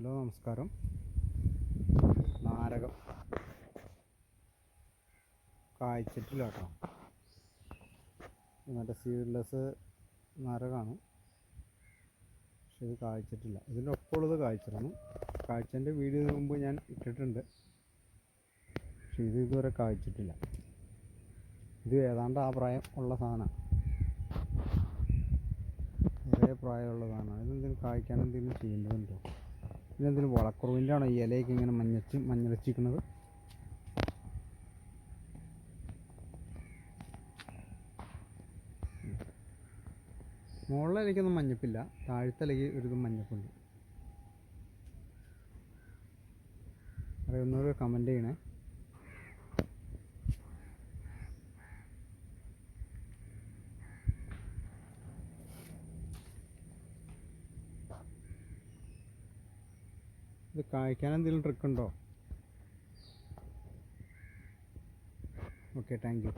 Hello നമസ്കാരം. നാരകം കായ്ച്ചിട്ടില്ല കേട്ടോ ഇന്നത്തെ സീഡ്ലെസ് നാരകമാണ് പക്ഷെ ഇത് കായ്ച്ചിട്ടില്ല ഇതിന്റെ ഒപ്പമുള്ളത് കായ്ച്ചിരുന്നു കായ്ച്ചതിന്റെ വീഡിയോ മുമ്പ് ഞാൻ ഇട്ടിട്ടുണ്ട്. പക്ഷെ ഇത് ഇതുവരെ കായ്ച്ചിട്ടില്ല ഇത് ഏതാണ്ട് ആ പ്രായം ഉള്ള സാധനമാണ്. ഒരേ പ്രായമുള്ളതാണ് അതിനെന്തെങ്കിലും കായ്ക്കാൻ എന്തെങ്കിലും ചെയ്യേണ്ടതുണ്ടോ? ഇതിനെന്തെങ്കിലും വളക്കുറവിന്റെ ആണോ ഈ ഇലയൊക്കെ ഇങ്ങനെ മഞ്ഞച്ച് മഞ്ഞളിച്ചിരിക്കുന്നത്. മുകളിലെ ഇലയ്ക്കൊന്നും മഞ്ഞപ്പില്ല. താഴത്തെ ഇലയ്ക്ക് ഒരിതും മഞ്ഞപ്പുണ്ട്. അറിയുന്നവർ കമന്റ് ചെയ്യണേ. ഇത് കായ്ക്കാൻ എന്തെങ്കിലും ട്രിക്ക് ഉണ്ടോ? Okay thank you